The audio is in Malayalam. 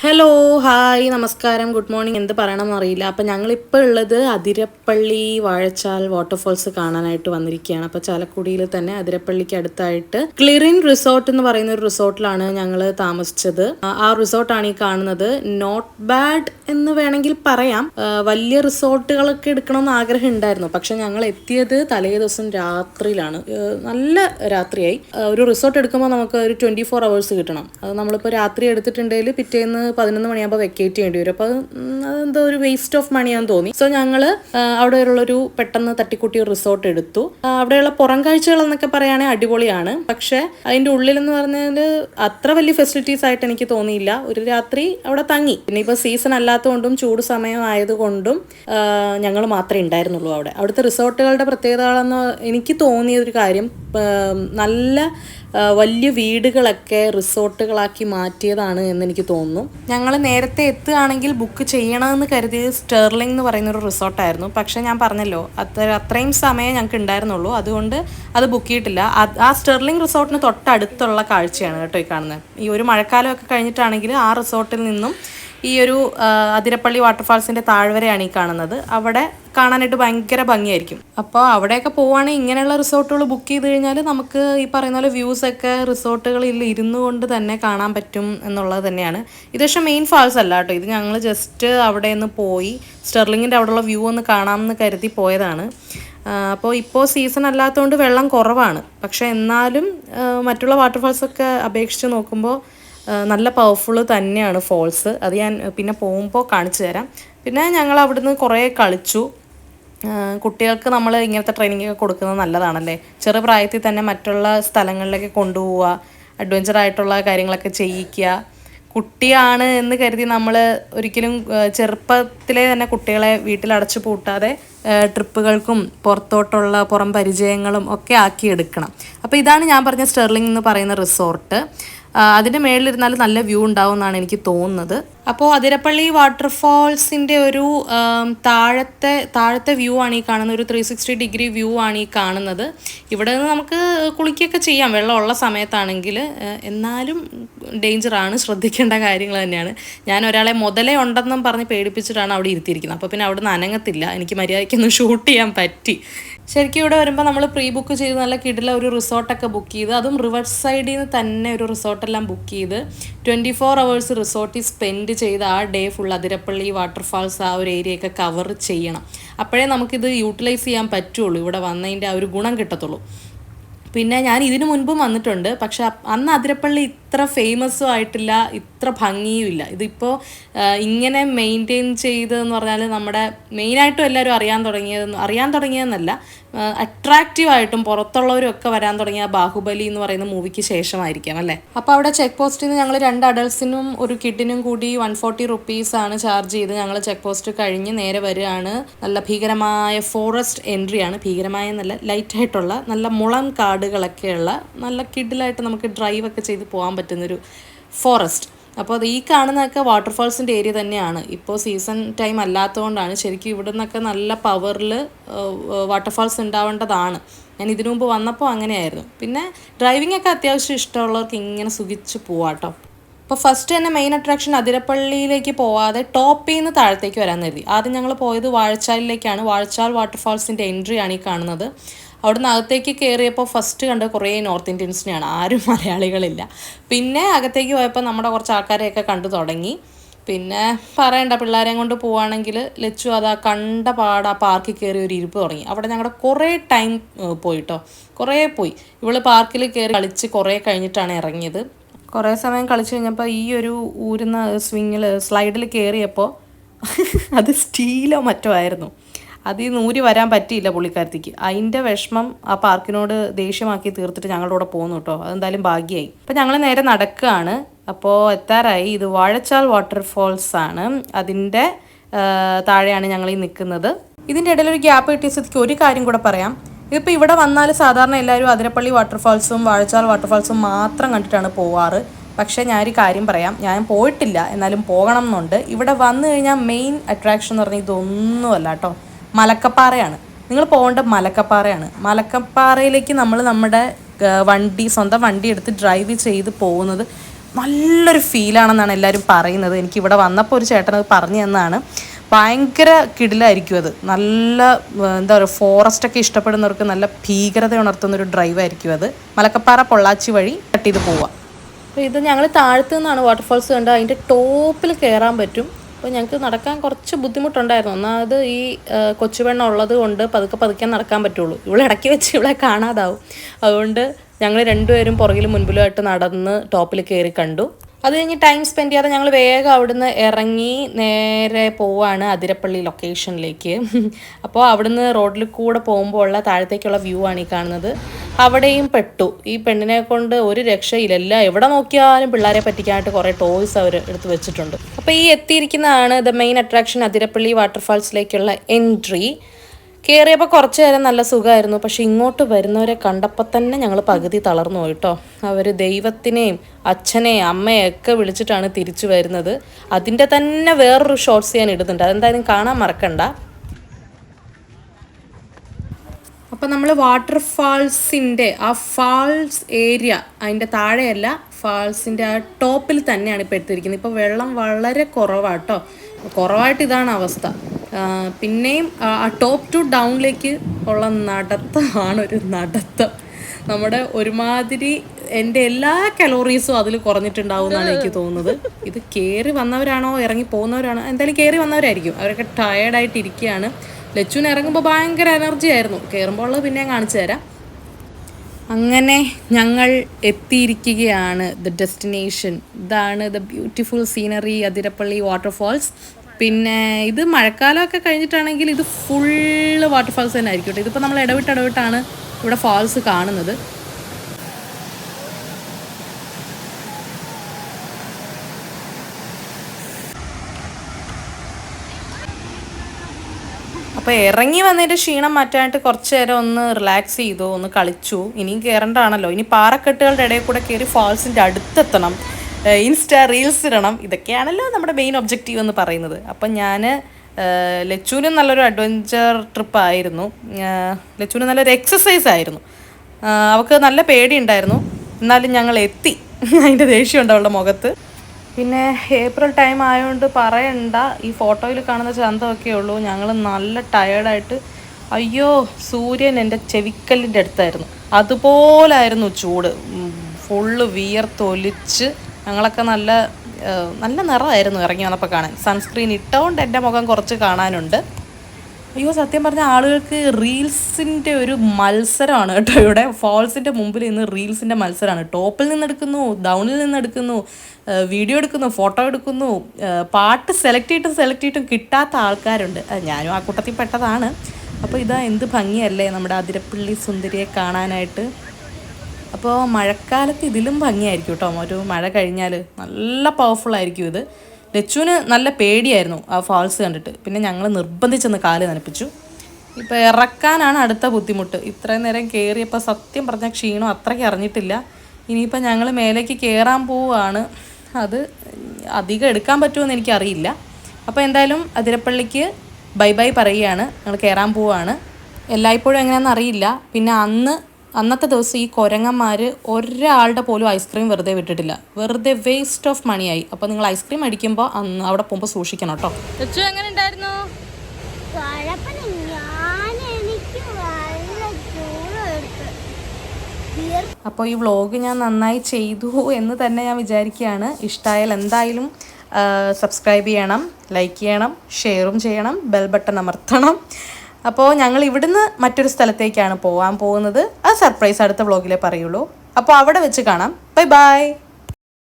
ഹലോ ഹായ് നമസ്കാരം ഗുഡ് മോർണിംഗ് എന്ത് പറയണമെന്ന് അറിയില്ല. അപ്പം ഞങ്ങളിപ്പോൾ ഉള്ളത് അതിരപ്പള്ളി വാഴച്ചാൽ വാട്ടർഫോൾസ് കാണാനായിട്ട് വന്നിരിക്കുകയാണ്. അപ്പോൾ ചാലക്കുടിയിൽ തന്നെ അതിരപ്പള്ളിക്ക് അടുത്തായിട്ട് ക്ലിറിൻ റിസോർട്ട് എന്ന് പറയുന്ന ഒരു റിസോർട്ടിലാണ് ഞങ്ങൾ താമസിച്ചത്. ആ- റിസോർട്ടാണ് ഈ കാണുന്നത്. നോട്ട് ബാഡ് എന്ന് വേണമെങ്കിൽ പറയാം. വലിയ റിസോർട്ടുകളൊക്കെ എടുക്കണമെന്ന് ആഗ്രഹം ഉണ്ടായിരുന്നു. പക്ഷെ ഞങ്ങൾ എത്തിയത് തലേ ദിവസം രാത്രിയിലാണ്. നല്ല രാത്രിയായി. ഒരു റിസോർട്ട് എടുക്കുമ്പോൾ നമുക്ക് ഒരു ട്വന്റി ഫോർ അവേഴ്സ് കിട്ടണം. അത് നമ്മളിപ്പോൾ രാത്രി എടുത്തിട്ടുണ്ടെങ്കിൽ പിറ്റേന്ന് പതിനൊന്ന് മണിയാകുമ്പോൾ വെക്കേറ്റ് ചെയ്യേണ്ടി വരും. അപ്പോൾ അതെന്തോ ഒരു വേസ്റ്റ് ഓഫ് മണിയാന്ന് തോന്നി. സോ ഞങ്ങൾ അവിടെയുള്ളൊരു പെട്ടെന്ന് തട്ടിക്കൂട്ടി റിസോർട്ട് എടുത്തു. അവിടെയുള്ള പുറം കാഴ്ചകൾ എന്നൊക്കെ പറയുകയാണെങ്കിൽ അടിപൊളിയാണ്. പക്ഷേ അതിന്റെ ഉള്ളിലെന്ന് പറഞ്ഞാൽ അത്ര വലിയ ഫെസിലിറ്റീസ് ആയിട്ട് എനിക്ക് തോന്നിയില്ല. ഒരു രാത്രി അവിടെ തങ്ങി. പിന്നെ ഇപ്പോൾ സീസൺ അല്ലാത്തതുകൊണ്ടും ചൂട് സമയമായതുകൊണ്ടും ഞങ്ങൾ മാത്രമേ ഉണ്ടായിരുന്നുള്ളൂ അവിടെ. അവിടുത്തെ റിസോർട്ടുകളുടെ പ്രത്യേകതകളെന്ന് എനിക്ക് തോന്നിയ ഒരു കാര്യം നല്ല വലിയ വീടുകളൊക്കെ റിസോർട്ടുകളാക്കി മാറ്റിയതാണ് എന്ന് എനിക്ക് തോന്നുന്നു. ഞങ്ങൾ നേരത്തെ എത്തുകയാണെങ്കിൽ ബുക്ക് ചെയ്യണമെന്ന് കരുതിയത് സ്റ്റേർലിംഗ് എന്ന് പറയുന്നൊരു റിസോർട്ടായിരുന്നു പക്ഷേ ഞാൻ പറഞ്ഞല്ലോ അത്ര അത്രയും സമയം ഞങ്ങൾക്ക് ഉണ്ടായിരുന്നുള്ളൂ. അതുകൊണ്ട് അത് ബുക്ക് ചെയ്തിട്ടില്ല. ആ സ്റ്റേർലിംഗ് റിസോർട്ടിന് തൊട്ടടുത്തുള്ള കാഴ്ചയാണ് കേട്ടോ ഈ കാണുന്നത്. ഈ ഒരു മഴക്കാലമൊക്കെ കഴിഞ്ഞിട്ടാണെങ്കിൽ ആ റിസോർട്ടിൽ നിന്നും ഈ ഒരു അതിരപ്പള്ളി വാട്ടർഫാൾസിന്റെ താഴ്വരയാണ് ഈ കാണുന്നത്. അവിടെ കാണാനായിട്ട് ഭയങ്കര ഭംഗിയായിരിക്കും. അപ്പോൾ അവിടെയൊക്കെ പോവുകയാണെങ്കിൽ ഇങ്ങനെയുള്ള റിസോർട്ടുകൾ ബുക്ക് ചെയ്ത് കഴിഞ്ഞാൽ നമുക്ക് ഈ പറയുന്ന പോലെ വ്യൂസ് ഒക്കെ റിസോർട്ടുകളിൽ ഇരുന്നു കൊണ്ട് തന്നെ കാണാൻ പറ്റും എന്നുള്ളത് തന്നെയാണ്. ഇത് പക്ഷേ മെയിൻ ഫാൾസ് അല്ല കേട്ടോ. ഇത് ഞങ്ങൾ ജസ്റ്റ് അവിടെ നിന്ന് പോയി സ്റ്റെർലിങ്ങിന്റെ അവിടെയുള്ള വ്യൂ ഒന്ന് കാണാമെന്ന് കരുതി പോയതാണ്. അപ്പോൾ ഇപ്പോൾ സീസൺ അല്ലാത്തതുകൊണ്ട് വെള്ളം കുറവാണ്. പക്ഷേ എന്നാലും മറ്റുള്ള വാട്ടർഫാൾസൊക്കെ അപേക്ഷിച്ച് നോക്കുമ്പോൾ നല്ല പവർഫുൾ തന്നെയാണ് ഫോൾസ് അത് ഞാൻ പിന്നെ പോകുമ്പോൾ കാണിച്ചു തരാം. പിന്നെ ഞങ്ങൾ അവിടുന്ന് കുറേ കളിച്ചു. കുട്ടികൾക്ക് നമ്മൾ ഇങ്ങനത്തെ ട്രെയിനിങ് ഒക്കെ കൊടുക്കുന്നത് നല്ലതാണല്ലേ? ചെറു പ്രായത്തിൽ തന്നെ മറ്റുള്ള സ്ഥലങ്ങളിലേക്ക് കൊണ്ടുപോവുക അഡ്വഞ്ചർ ആയിട്ടുള്ള കാര്യങ്ങളൊക്കെ ചെയ്യിക്കുക. കുട്ടിയാണ് എന്ന് കരുതി നമ്മൾ ഒരിക്കലും ചെറുപ്പത്തിലെ തന്നെ കുട്ടികളെ വീട്ടിലടച്ചു പൂട്ടാതെ ട്രിപ്പുകൾക്കും പുറത്തോട്ടുള്ള പുറം പരിചയങ്ങളും ഒക്കെ ആക്കിയെടുക്കണം. അപ്പോൾ ഇതാണ് ഞാൻ പറഞ്ഞ സ്റ്റെർലിംഗ് എന്ന് പറയുന്ന റിസോർട്ട് അതിന്റെ മേളിലിരുന്നാൽ നല്ല വ്യൂ ഉണ്ടാവും എന്നാണ് എനിക്ക് തോന്നുന്നത്. അപ്പോൾ അതിരപ്പള്ളി വാട്ടർഫാൾസിന്റെ ഒരു താഴത്തെ താഴത്തെ വ്യൂ ആണ് ഈ കാണുന്നത്. ഒരു ത്രീ സിക്സ്റ്റി ഡിഗ്രി വ്യൂ ആണ് ഈ കാണുന്നത്. ഇവിടെ നിന്ന് നമുക്ക് കുളിക്കുകയൊക്കെ ചെയ്യാം. വെള്ളമുള്ള സമയത്താണെങ്കിൽ എന്നാലും ഡേഞ്ചറാണ് ശ്രദ്ധിക്കേണ്ട കാര്യങ്ങൾ തന്നെയാണ്. ഞാൻ ഒരാളെ മുതലേ ഉണ്ടെന്നും പറഞ്ഞ് പേടിപ്പിച്ചിട്ടാണ് അവിടെ ഇരുത്തിയിരിക്കുന്നത്. അപ്പോൾ പിന്നെ അവിടെ നിന്ന് അനങ്ങത്തില്ല. എനിക്ക് മര്യാദയ്ക്കൊന്നും ഷൂട്ട് ചെയ്യാൻ പറ്റി. ശരിക്കും ഇവിടെ വരുമ്പോൾ നമ്മൾ പ്രീ ബുക്ക് ചെയ്ത് നല്ല കിടില ഒരു റിസോർട്ടൊക്കെ ബുക്ക് ചെയ്ത് അതും റിവർ സൈഡിൽ നിന്ന് തന്നെ ഒരു റിസോർട്ടെല്ലാം ബുക്ക് ചെയ്ത് ട്വന്റി ഫോർ അവേഴ്സ് റിസോർട്ടിൽ സ്പെൻഡ് ചെയ്ത് ആ ഡേ ഫുൾ അതിരപ്പള്ളി വാട്ടർഫാൾസ് ആ ഒരു ഏരിയ ഒക്കെ കവർ ചെയ്യണം. അപ്പോഴേ നമുക്കിത് യൂട്ടിലൈസ് ചെയ്യാൻ പറ്റുള്ളൂ. ഇവിടെ വന്നതിന്റെ ആ ഒരു ഗുണം കിട്ടത്തുള്ളൂ. പിന്നെ ഞാൻ ഇതിനു മുൻപും വന്നിട്ടുണ്ട്. പക്ഷെ അന്ന് അതിരപ്പള്ളി ഇത്ര ഫേമസും ആയിട്ടില്ല ഇത്ര ഭംഗിയും ഇല്ല. ഇതിപ്പോൾ ഇങ്ങനെ മെയിന്റെയിൻ ചെയ്തതെന്ന് പറഞ്ഞാൽ നമ്മുടെ മെയിനായിട്ടും എല്ലാവരും അറിയാൻ തുടങ്ങിയതെന്ന് അറിയാൻ തുടങ്ങിയതെന്നല്ല. അട്രാക്റ്റീവ് ആയിട്ടും പുറത്തുള്ളവരും ഒക്കെ വരാൻ തുടങ്ങിയ ബാഹുബലി എന്ന് പറയുന്ന മൂവിക്ക് ശേഷമായിരിക്കാം അല്ലേ? അപ്പോൾ അവിടെ ചെക്ക് പോസ്റ്റിൽ നിന്ന് ഞങ്ങൾ രണ്ട് അഡൾട്ട്സിനും ഒരു കിഡിനും കൂടി വൺ ഫോർട്ടി റുപ്പീസ് ആണ് ചാർജ് ചെയ്ത് ഞങ്ങൾ ചെക്ക് പോസ്റ്റ് കഴിഞ്ഞ് നേരെ വരികയാണ്. നല്ല ഭീകരമായ ഫോറസ്റ്റ് എൻട്രി ആണ്. ഭീകരമായ നല്ല ലൈറ്റ് ആയിട്ടുള്ള നല്ല മുളം കാടുകളൊക്കെയുള്ള നല്ല കിഡിലായിട്ട് നമുക്ക് ഡ്രൈവ് ഒക്കെ ചെയ്ത് പോകാൻ പറ്റുന്നൊരു ഫോറസ്റ്റ് അപ്പോൾ അത് ഈ കാണുന്നതൊക്കെ വാട്ടർഫാൾസിന്റെ ഏരിയ തന്നെയാണ്. ഇപ്പോൾ സീസൺ ടൈം അല്ലാത്തതുകൊണ്ടാണ് ശരിക്കും ഇവിടെ നിന്നൊക്കെ നല്ല പവറിൽ വാട്ടർഫാൾസ് ഉണ്ടാവേണ്ടതാണ്. ഞാൻ ഇതിനു മുമ്പ് വന്നപ്പോൾ അങ്ങനെയായിരുന്നു. പിന്നെ ഡ്രൈവിംഗ് ഒക്കെ അത്യാവശ്യം ഇഷ്ടമുള്ളവർക്ക് ഇങ്ങനെ സുഖിച്ച് പോവാട്ടോ അപ്പോൾ ഫസ്റ്റ് തന്നെ മെയിൻ അട്രാക്ഷൻ അതിരപ്പള്ളിയിലേക്ക് പോവാതെ ടോപ്പിൽ നിന്ന് താഴത്തേക്ക് വരാൻ കരുതി. ആദ്യം ഞങ്ങൾ പോയത് വാഴച്ചാലിലേക്കാണ്. വാഴച്ചാൽ വാട്ടർഫാൾസിന്റെ എൻട്രി ആണ് ഈ കാണുന്നത്. അവിടുന്ന് അകത്തേക്ക് കയറിയപ്പോൾ ഫസ്റ്റ് കണ്ട കുറേ നോർത്ത് ഇന്ത്യൻസിനെയാണ് ആരും മലയാളികളില്ല. പിന്നെ അകത്തേക്ക് പോയപ്പോൾ നമ്മുടെ കുറച്ച് ആൾക്കാരെയൊക്കെ കണ്ടു തുടങ്ങി. പിന്നെ പറയണ്ട പിള്ളേരെയും കൊണ്ട് പോവുകയാണെങ്കിൽ ലച്ചു അതാ കണ്ട പാട പാർക്കിൽ കയറി ഒരു ഇരിപ്പ് തുടങ്ങി. അവിടെ ഞങ്ങളുടെ കുറേ ടൈം പോയിട്ടോ. കുറേ പോയി. ഇവൾ പാർക്കിൽ കയറി കളിച്ച് കുറേ കഴിഞ്ഞിട്ടാണ് ഇറങ്ങിയത്. കുറേ സമയം കളിച്ച് കഴിഞ്ഞപ്പോൾ ഈ ഒരു ഊരുന്ന സ്വിങ്ങിൽ സ്ലൈഡിൽ കയറിയപ്പോൾ അത് സ്റ്റീലോ മറ്റോ ആയിരുന്നു. അതിൽ ഊരി വരാൻ പറ്റിയില്ല പുള്ളിക്കാരത്തിക്ക്. അതിന്റെ വിഷമം ആ പാർക്കിനോട് ദേഷ്യമാക്കി തീർത്തിട്ട് ഞങ്ങളുടെ കൂടെ പോകുന്നു കേട്ടോ അതെന്തായാലും ഭാഗ്യമായി അപ്പം ഞങ്ങൾ നേരെ നടക്കുകയാണ് അപ്പോൾ എത്താറായി. ഇത് വാഴച്ചാൽ വാട്ടർഫോൾസ് ആണ്. അതിന്റെ താഴെയാണ് ഞങ്ങൾ ഈ നിൽക്കുന്നത് ഇതിന്റെ ഇടയിൽ ഒരു ഗ്യാപ്പ് കിട്ടിയ സ്ഥിതിക്ക് ഒരു കാര്യം കൂടെ പറയാം. ഇതിപ്പോൾ ഇവിടെ വന്നാൽ സാധാരണ എല്ലാവരും അതിരപ്പള്ളി വാട്ടർഫാൾസും വാഴച്ചാൽ വാട്ടർഫാൾസും മാത്രം കണ്ടിട്ടാണ് പോവാറ്. പക്ഷേ ഞാനൊരു കാര്യം പറയാം. ഞാൻ പോയിട്ടില്ല. എന്നാലും പോകണം എന്നുണ്ട്. ഇവിടെ വന്നു കഴിഞ്ഞാൽ മെയിൻ അട്രാക്ഷൻ എന്ന് പറഞ്ഞാൽ ഇതൊന്നുമല്ല കേട്ടോ മലക്കപ്പാറയാണ്. നിങ്ങൾ പോകേണ്ട മലക്കപ്പാറയാണ്. മലക്കപ്പാറയിലേക്ക് നമ്മൾ നമ്മുടെ വണ്ടി സ്വന്തം വണ്ടി എടുത്ത് ഡ്രൈവ് ചെയ്ത് പോകുന്നത് നല്ലൊരു ഫീലാണെന്നാണ് എല്ലാവരും പറയുന്നത്. എനിക്ക് ഇവിടെ വന്നപ്പോൾ ഒരു ചേട്ടൻ അത് പറഞ്ഞു തന്നാണ്. ഭയങ്കര കിടിലായിരിക്കും അത്. നല്ല എന്താ പറയുക ഫോറസ്റ്റൊക്കെ ഇഷ്ടപ്പെടുന്നവർക്ക് നല്ല ഭീകരത ഉണർത്തുന്ന ഒരു ഡ്രൈവായിരിക്കും അത്. മലക്കപ്പാറ പൊള്ളാച്ചി വഴി കട്ട് ചെയ്ത് പോവാം അപ്പോൾ ഇത് ഞങ്ങൾ താഴത്തു നിന്നാണ് വാട്ടർഫോൾസ് കണ്ടത്. അതിന്റെ ടോപ്പിൽ കയറാൻ പറ്റും. അപ്പോൾ ഞങ്ങൾക്ക് നടക്കാൻ കുറച്ച് ബുദ്ധിമുട്ടുണ്ടായിരുന്നു. ഒന്നാമത് ഈ കൊച്ചുവെണ്ണ ഉള്ളത് കൊണ്ട് പതുക്കെ പതുക്കെ നടക്കാൻ പറ്റുള്ളൂ. ഇവിടെ ഇടയ്ക്ക് വെച്ച് ഇവിടെ കാണാതാവും. അതുകൊണ്ട് ഞങ്ങൾ രണ്ടുപേരും പുറകിലും മുൻപിലുമായിട്ട് നടന്ന് ടോപ്പിൽ കയറി കണ്ടു. അത് കഴിഞ്ഞ് ടൈം സ്പെൻഡ് ചെയ്യാതെ ഞങ്ങൾ വേഗം അവിടുന്ന് ഇറങ്ങി നേരെ പോവാണ് അതിരപ്പള്ളി ലൊക്കേഷനിലേക്ക് അപ്പോൾ അവിടുന്ന് റോഡിൽ കൂടെ പോകുമ്പോൾ ഉള്ള താഴത്തേക്കുള്ള വ്യൂ ആണ് ഈ കാണുന്നത്. അവിടെയും പെട്ടു. ഈ പെണ്ണിനെ കൊണ്ട് ഒരു രക്ഷയില്ല എവിടെ നോക്കിയാലും പിള്ളേരെ പറ്റിക്കാനായിട്ട് കുറേ ടോയ്സ് അവർ എടുത്ത് വെച്ചിട്ടുണ്ട്. അപ്പോൾ ഈ എത്തിയിരിക്കുന്നതാണ് ദ മെയിൻ അട്രാക്ഷൻ അതിരപ്പള്ളി വാട്ടർഫാൾസിലേക്കുള്ള എൻട്രി കയറിയപ്പോൾ കുറച്ച് നേരം നല്ല സുഖമായിരുന്നു പക്ഷെ ഇങ്ങോട്ട് വരുന്നവരെ കണ്ടപ്പോൾ തന്നെ ഞങ്ങൾ പകുതി തളർന്നു പോയി കേട്ടോ അവർ ദൈവത്തിനെയും അച്ഛനെയും അമ്മയെ ഒക്കെ വിളിച്ചിട്ടാണ് തിരിച്ചു വരുന്നത്. അതിന്റെ തന്നെ വേറൊരു ഷോർട്സ് ഞാൻ ഇടുന്നുണ്ട്. അതെന്തായാലും കാണാൻ മറക്കണ്ട. അപ്പം നമ്മൾ വാട്ടർഫാൾസിന്റെ ആ ഫാൾസ് ഏരിയ അതിന്റെ താഴെയല്ല ഫാൾസിന്റെ ആ ടോപ്പിൽ തന്നെയാണ് ഇപ്പോൾ എടുത്തിരിക്കുന്നത്. ഇപ്പോൾ വെള്ളം വളരെ കുറവാട്ടോ കുറവായിട്ട് ഇതാണ് അവസ്ഥ. പിന്നെയും ആ ടോപ്പ് ടു ഡൗണിലേക്ക് ഉള്ള നടത്തമാണ് ഒരു നടത്തം. നമ്മുടെ ഒരുമാതിരി എന്റെ എല്ലാ കലോറീസും അതിൽ കുറഞ്ഞിട്ടുണ്ടാവും എന്നാണ് എനിക്ക് തോന്നുന്നത്. ഇത് കയറി വന്നവരാണോ ഇറങ്ങി പോകുന്നവരാണോ എന്തായാലും കയറി വന്നവരായിരിക്കും. അവരൊക്കെ ടയേർഡായിട്ട് ഇരിക്കുകയാണ്. ലച്ചുവിന് ഇറങ്ങുമ്പോൾ ഭയങ്കര എനർജി ആയിരുന്നു. കയറുമ്പോൾ ഉള്ളത് പിന്നെ കാണിച്ചു തരാം. അങ്ങനെ ഞങ്ങൾ എത്തിയിരിക്കുകയാണ് ദ ഡെസ്റ്റിനേഷൻ ഇതാണ് the beautiful scenery Athirappilly waterfalls പിന്നെ ഇത് മഴക്കാലമൊക്കെ കഴിഞ്ഞിട്ടാണെങ്കിൽ ഇത് ഫുള്ള് വാട്ടർഫാൾസ് തന്നെ ആയിരിക്കും കേട്ടോ ഇതിപ്പോൾ നമ്മൾ ഇടവിട്ട് ഇടവിട്ടാണ് ഇവിടെ ഫാൾസ് കാണുന്നത്. അപ്പോൾ ഇറങ്ങി വന്നതിന്റെ ക്ഷീണം മാറ്റാനായിട്ട് കുറച്ച് നേരം ഒന്ന് റിലാക്സ് ചെയ്തു ഒന്ന് കളിച്ചു. ഇനിയും കയറേണ്ടതാണല്ലോ ഇനി പാറക്കെട്ടുകളുടെ ഇടയിൽ കൂടെ കയറി ഫാൾസിന്റെ അടുത്തെത്തണം. ഇൻസ്റ്റ റീൽസ് ഇടണം. ഇതൊക്കെയാണല്ലോ നമ്മുടെ മെയിൻ ഒബ്ജക്റ്റീവ് എന്ന് പറയുന്നത്. അപ്പം ഞാൻ ലച്ചൂനും നല്ലൊരു അഡ്വഞ്ചർ ട്രിപ്പ് ആയിരുന്നു. ലച്ചുവിന് നല്ലൊരു എക്സസൈസ് ആയിരുന്നു. അവൾക്ക് നല്ല പേടിയുണ്ടായിരുന്നു. എന്നാലും ഞങ്ങൾ എത്തി. അതിന്റെ ദേഷ്യമുണ്ട് അവളുടെ മുഖത്ത്. പിന്നെ ഏപ്രിൽ ടൈം ആയതുകൊണ്ട് പറയണ്ട. ഈ ഫോട്ടോയിൽ കാണുന്ന ചന്തമൊക്കെ ഉള്ളൂ. ഞങ്ങൾ നല്ല ടയേർഡായിട്ട് അയ്യോ സൂര്യൻ എന്റെ ചെവിക്കല്ലിന്റെ അടുത്തായിരുന്നു. അതുപോലായിരുന്നു ചൂട്. ഫുള്ള് വിയർത്തൊലിച്ച് ഞങ്ങളൊക്കെ നല്ല നല്ല നിറമായിരുന്നു ഇറങ്ങി വന്നപ്പോൾ കാണാൻ. സൺസ്ക്രീൻ ഇട്ടുകൊണ്ട് എന്റെ മുഖം കുറച്ച് കാണാനുണ്ട്. അയ്യോ സത്യം പറഞ്ഞ ആളുകൾക്ക് റീൽസിന്റെ ഒരു മത്സരമാണ് കേട്ടോ ഇവിടെ. ഫോൾസിന്റെ മുമ്പിൽ ഇന്ന് റീൽസിന്റെ മത്സരമാണ്. ടോപ്പിൽ നിന്ന് എടുക്കുന്നു ഡൗണിൽ നിന്ന് എടുക്കുന്നു വീഡിയോ എടുക്കുന്നു ഫോട്ടോ എടുക്കുന്നു പാട്ട് സെലക്ട് ചെയ്തിട്ടും സെലക്ട് ചെയ്തിട്ടും കിട്ടാത്ത ആൾക്കാരുണ്ട്. ഞാനും ആ കൂട്ടത്തിൽ പെട്ടതാണ്. അപ്പോൾ ഇതാ എന്ത് ഭംഗിയല്ലേ നമ്മുടെ അതിരപ്പള്ളി സുന്ദരിയെ കാണാനായിട്ട്. അപ്പോൾ മഴക്കാലത്ത് ഇതിലും ഭംഗിയായിരിക്കും കേട്ടോ. ഒരു മഴ കഴിഞ്ഞാൽ നല്ല പവർഫുൾ ആയിരിക്കും ഇത്. ലച്ചുവിന് നല്ല പേടിയായിരുന്നു ആ ഫാൾസ് കണ്ടിട്ട്. പിന്നെ ഞങ്ങൾ നിർബന്ധിച്ചെന്ന് കാൽ നനപ്പിച്ചു. ഇപ്പോൾ ഇറക്കാനാണ് അടുത്ത ബുദ്ധിമുട്ട്. ഇത്രയും നേരം കയറിയപ്പോൾ സത്യം പറഞ്ഞാൽ ക്ഷീണം അത്രയ്ക്ക് അറിഞ്ഞിട്ടില്ല. ഇനിയിപ്പോൾ ഞങ്ങൾ മേലേക്ക് കയറാൻ പോവുകയാണ്. അത് അധികം എടുക്കാൻ പറ്റുമെന്ന് എനിക്കറിയില്ല. അപ്പോൾ എന്തായാലും അതിരപ്പള്ളിക്ക് ബൈ ബൈ പറയുകയാണ്. ഞങ്ങൾ കയറാൻ പോവുകയാണ്. എല്ലായ്പ്പോഴും എങ്ങനെയാണെന്ന് അറിയില്ല. പിന്നെ അന്ന് അന്നത്തെ ദിവസം ഈ കൊരങ്ങന്മാർ ഒരാളുടെ പോലും ഐസ്ക്രീം വെറുതെ വിട്ടിട്ടില്ല. വെറുതെ വേസ്റ്റ് ഓഫ് മണിയായി അപ്പോൾ നിങ്ങൾ ഐസ്ക്രീം അടിക്കുമ്പോൾ അന്ന് അവിടെ പോകുമ്പോൾ സൂക്ഷിക്കണം കേട്ടോ. എങ്ങനെ ഉണ്ടായിരുന്നു? അപ്പോൾ ഈ വ്ളോഗ് ഞാൻ നന്നായി ചെയ്തു എന്ന് തന്നെ ഞാൻ വിചാരിക്കുകയാണ്. ഇഷ്ടമായാൽ എന്തായാലും സബ്സ്ക്രൈബ് ചെയ്യണം ലൈക്ക് ചെയ്യണം ഷെയറും ചെയ്യണം ബെൽ ബട്ടൺ അമർത്തണം. അപ്പോൾ ഞങ്ങൾ ഇവിടുന്ന് മറ്റൊരു സ്ഥലത്തേക്കാണ് പോകാൻ പോകുന്നത്. അത് സർപ്രൈസ് അടുത്ത വ്ളോഗിലേ പറയുള്ളൂ. അപ്പോൾ അവിടെ വെച്ച് കാണാം. Bye bye